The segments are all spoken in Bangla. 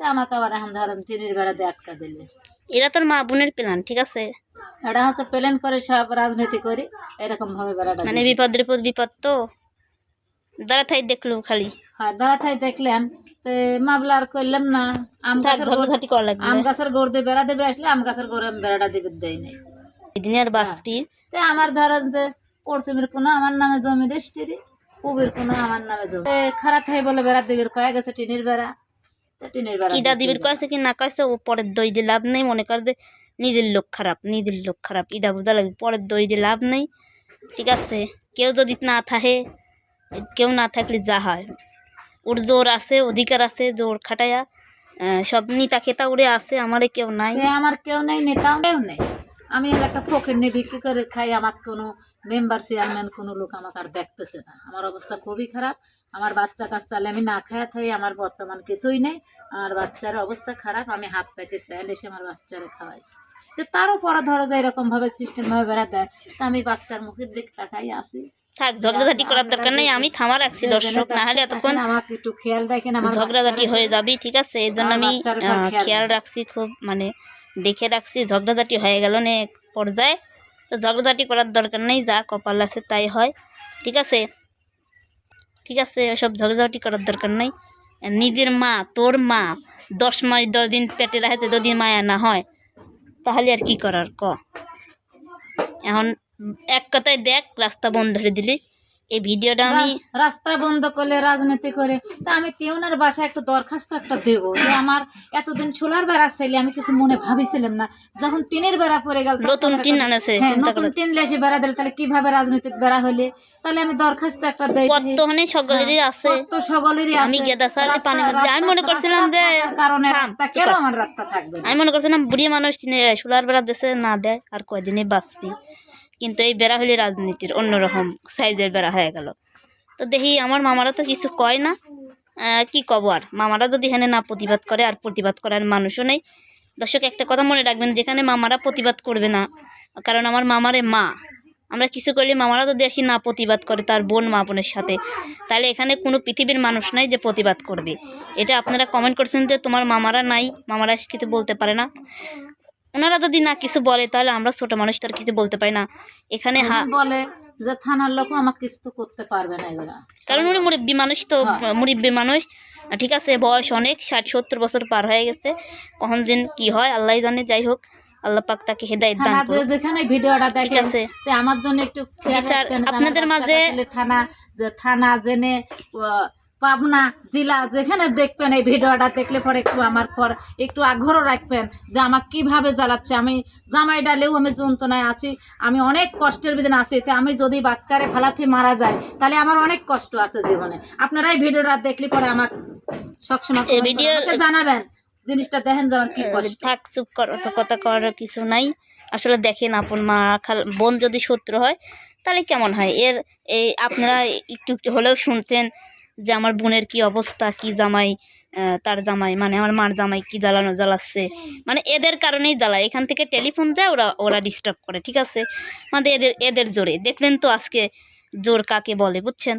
তা আমাকে আবার এখন ধরেন টিনের বেড়া দিয়ে আটকা দিলে। এরা তোর মা বোনের প্ল্যান ঠিক আছে? এটা হচ্ছে প্লেন করে সব রাজনীতি করি এরকম ভাবে বেড়াটা মানে বিপদের বিপদ বিপদ তো? দাঁড়া থাই খালি। হয় দাঁড়াথাই দেখলেন তো মামলা আর করলাম না। আম গাছের ধরো করা লাগবে। আম গাছের গোড় দিয়ে বেড়া দেবে আসলে আম গাছের গোড়ে আমি বেড়াটা দিবে দেয় নাই। এদিনে আর বাঁচবি? তো আমার ধরেন যে পশ্চিমের কোনো আমার নামে জমি রেজিস্ট্রি পূবের কোনো আমার নামে জমি। খারাপ হয় বলে বেড়া দিবির কয়ে গেছে টিনের বেড়া। কি দিবির দাদিবির কয়েছে কি না কয়েছে ও পরের দই দিয়ে লাভ নেই মনে কর যে নিজের লোক খারাপ নিজের লোক খারাপ ইদা বুঝা লাগবে পরের দই দিয়ে লাভ নেই। ঠিক আছে কেউ যদি না থাকে কেউ না থাকলে যা হয়। ওর জোর আছে অধিকার আছে জোর খাটায়া আহ, সব নিতা খেতা উড়ে আছে আমারে কেউ নাই। আমার কেউ নেই নেতাও কেউ নেই। আমি একটা ফকির নিয়ে বিক্রি করে খাই আমার কোনো মেম্বার চেয়ারম্যান কোনো লোক আমাকে আর দেখতেছে না। আমার অবস্থা খুবই খারাপ। আমার বাচ্চা কাচ্চালে আমি না খায়া থাই আমার বর্তমান কিছুই নেই। আমার বাচ্চার অবস্থা খারাপ আমি হাত পাইতে স্যাল এসে আমার বাচ্চারে খাওয়াই। তো তারও পরে ধরো যে এরকম ভাবে সিস্টেম ভাবে বেড়া দেয় তা আমি বাচ্চার মুখের দিক তাকাই আসি থাক ঝগড়াঝাটি করার দরকার নেই আমি থামার রাখছি দর্শক না হলে এতক্ষণ আমাকে একটু খেয়াল রাখেন আমার ঝগড়াঝাটি হয়ে যাবি ঠিক আছে? এই জন্য আমি খেয়াল রাখছি খুব মানে দেখে রাখছি, ঝগড়াঝাটি হয়ে গেল না এক পর্যায়ে। তো ঝগড়াঝাটি করার দরকার নেই, যা কপাল আছে তাই হয়, ঠিক আছে? ঠিক আছে, ওসব ঝগড়াঝাটি করার দরকার নেই। নিজের মা, তোর মা, দশ মাস, দশ দিন পেটে রাখতে যদি মায়া না হয়, তাহলে আর কি করার, ক? এখন এক কথায় দেখ, রাস্তা বন্ধ করে দিলি। এই ভিডিওটা আমি রাস্তা বন্ধ করলে রাজনীতি করে তা আমি টিউনার বাসায় একটু দরখাস্ত একটা দেবো। যে আমার এতদিন ছোলার বেড়া ছেলে আমি কিছু মনে ভাবিছিলাম না। যখন টিনের বেড়া পড়ে গেল নতুন টিন আনেছে, হ্যাঁ, নতুন টিন লেসে বেড়া দিলে তাহলে কীভাবে রাজনীতির বেড়া হলে তাহলে আমি দরখাস্ত একটা দেই। বর্তমানে সকলেরই আছে। তো সকলেরই আছে। আমি গেদা রাস্তা- পানি আমি মনে করছিলাম যে- কারণে রাস্তা কেন আমার রাস্তা থাকবে আমি মনে করছিলাম বুড়ি মানুষ তিনি সোলার বেড়া দেশে না দেয় আর কয়দিনে বাঁচবি। কিন্তু এই বেড়া হলে রাজনীতির অন্যরকম সাইজের বেড়া হয়ে গেল। তো দেখি, আমার মামারা তো কিছু কয় না। কি কব আর? মামারা যদি এখানে না প্রতিবাদ করে, আর প্রতিবাদ করার মানুষও নেই। দর্শক, একটা কথা মনে রাখবেন, যেখানে মামারা প্রতিবাদ করবে না, কারণ আমার মামারে মা। আমরা কিছু করলে মামারা যদি আসি না প্রতিবাদ করে, তার বোন, মা বোনের সাথে, তাহলে এখানে কোনো পৃথিবীর মানুষ নাই যে প্রতিবাদ করবে। এটা আপনারা কমেন্ট করছেন যে তোমার মামারা নাই, মামারা কিছু বলতে পারে না। ওনারা যদি না কিছু বলে তাহলে আমরা ছোট মানুষ তার কিছু বলতে পারি না। এখানে বলে যে থানার লোক আমাকে কিছু তো করতে পারবে না এগুলা। কারণ উনি মুরব্বী মানুষ তো হ্যাঁ। মুরব্বী মানুষ। ঠিক আছে বয়স অনেক ষাট সত্তর বছর পার হয়ে গেছে। কখন দিন কি হয় আল্লাহ জানে। যাই হোক আল্লাহ পাক তাকে হেদায়ত দান যেখানে ভিডিওটা দেখেন আছে। আমার জন্য একটু আমার আপনাদের মাঝে- থানা যে থানা জেনে পাবনা জেলা যেখানে দেখবেন এই ভিডিওটা দেখলে পরে একটু আমার পর একটু আগ্রহ রাখবেন যে আমার কীভাবে জ্বালাচ্ছে। আমি জামাই ডালেও আমি যন্ত্রণায় আছি আমি অনেক কষ্টের ভিতরে আছি। তো আমি যদি বাচ্চারে ফালাতে মারা যায় তাহলে আমার অনেক কষ্ট আছে জীবনে। আপনারা এই ভিডিওটা দেখলে পরে আমার সবসময় জানাবেন জিনিসটা দেখেন যে আমার কি কষ্ট। থাক চুপ কর অত কথা করার কিছু নাই। আসলে দেখেন আপন মা খাল বোন যদি শত্রু হয় তাহলে কেমন হয়? এর এই আপনারা একটু একটু হলেও শুনছেন যে আমার বোনের কি অবস্থা, কি জামাই তার জামাই মানে আমার মার জামাই কি জ্বালানো জ্বালাচ্ছে। মানে এদের কারণেই জ্বালায়। এখান থেকে টেলিফোন যায়, ওরা ওরা ডিস্টার্ব করে, ঠিক আছে? মানে এদের এদের জোরে। দেখলেন তো আজকে জোর কাকে বলে, বুঝছেন?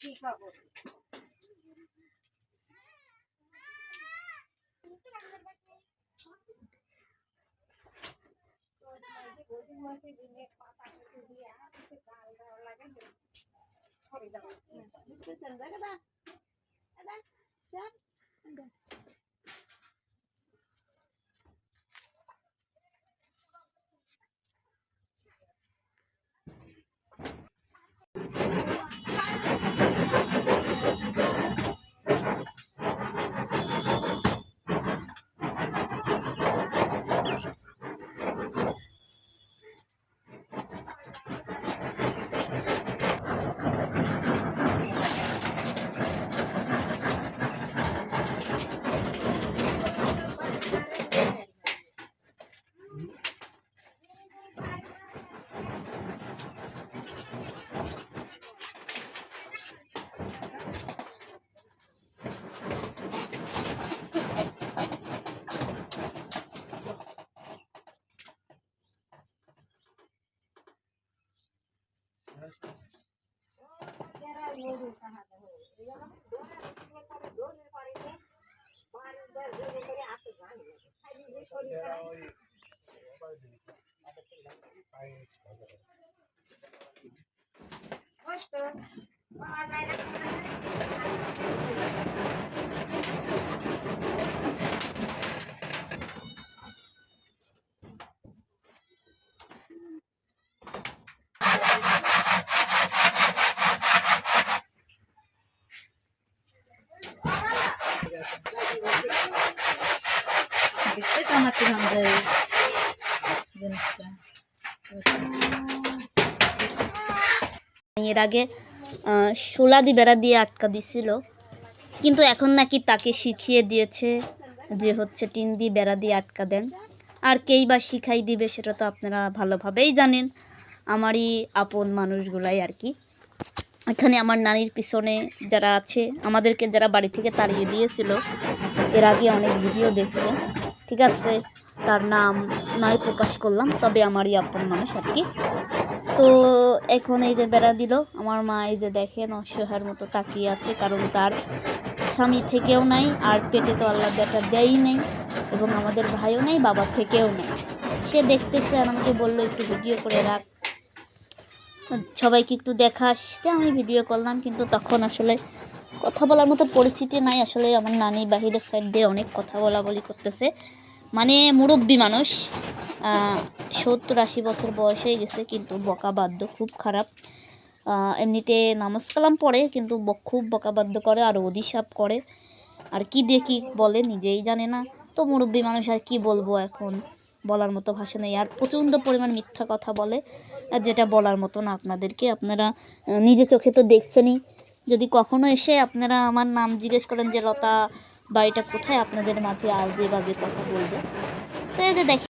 ঠিক পাবো দেখেন দেখতে এর আগে শোলা দিয়ে বেড়া দিয়ে আটকা দিছিল। কিন্তু এখন নাকি তাকে শিখিয়ে দিয়েছে যে হচ্ছে টিন দিয়ে বেড়া দিয়ে আটকা দেন। আর কেই বা শিখাই দিবে সেটা তো আপনারা ভালোভাবেই জানেন। আমারই আপন মানুষগুলাই আর কি। এখানে আমার নানির পিছনে যারা আছে, আমাদেরকে যারা বাড়ি থেকে তাড়িয়ে দিয়েছিল, এর আগে অনেক ভিডিও দেখছে। ঠিক আছে? তার নাম নয় প্রকাশ করলাম, তবে আমারই আপন মানুষ আর কি। তো এখন এই যে বেড়া দিল, আমার মা এই যে দেখেন অসহায়ের মতো তাকিয়ে আছে, কারণ তার স্বামী থেকেও নাই, আর পেটে তো আল্লাহ দেখা দেয়ই নেই, এবং আমাদের ভাইও নেই, বাবা থেকেও নেই। সে দেখতেছে আর আমাকে বলল, একটু ভিডিও করে রাখ। সবাইকে একটু দেখাস আমি ভিডিও করলাম, কিন্তু তখন আসলে কথা বলার মতো পরিস্থিতি নাই। আসলে আমার নানি বাহিরের সাইড দিয়ে অনেক কথা বলা বলি করতেছে। মানে মুরব্বী মানুষ। সত্তর আশি বছর বয়স হয়ে গেছে, কিন্তু বকা বাদ্য খুব খারাপ। এমনিতে নামাজ কালাম পড়ে, কিন্তু খুব বকা বাদ্য করে আর অধিসাপ করে। আর কি দেখি বলে নিজেই জানে না। তো মুরব্বী মানুষ আর কি বলব এখন? বলার মতো ভাষা নেই। আর প্রচণ্ড পরিমাণ মিথ্যা কথা বলে। আর যেটা বলার মতো না আপনাদেরকে, আপনারা নিজে চোখে তো দেখছেনই। যদি কখনো এসে আপনারা আমার নাম জিজ্ঞেস করেন যে, লতা বাড়িটা কোথায়? আপনাদের মাঝে আজে বাজে কথা বলবে। তো এদের দেখি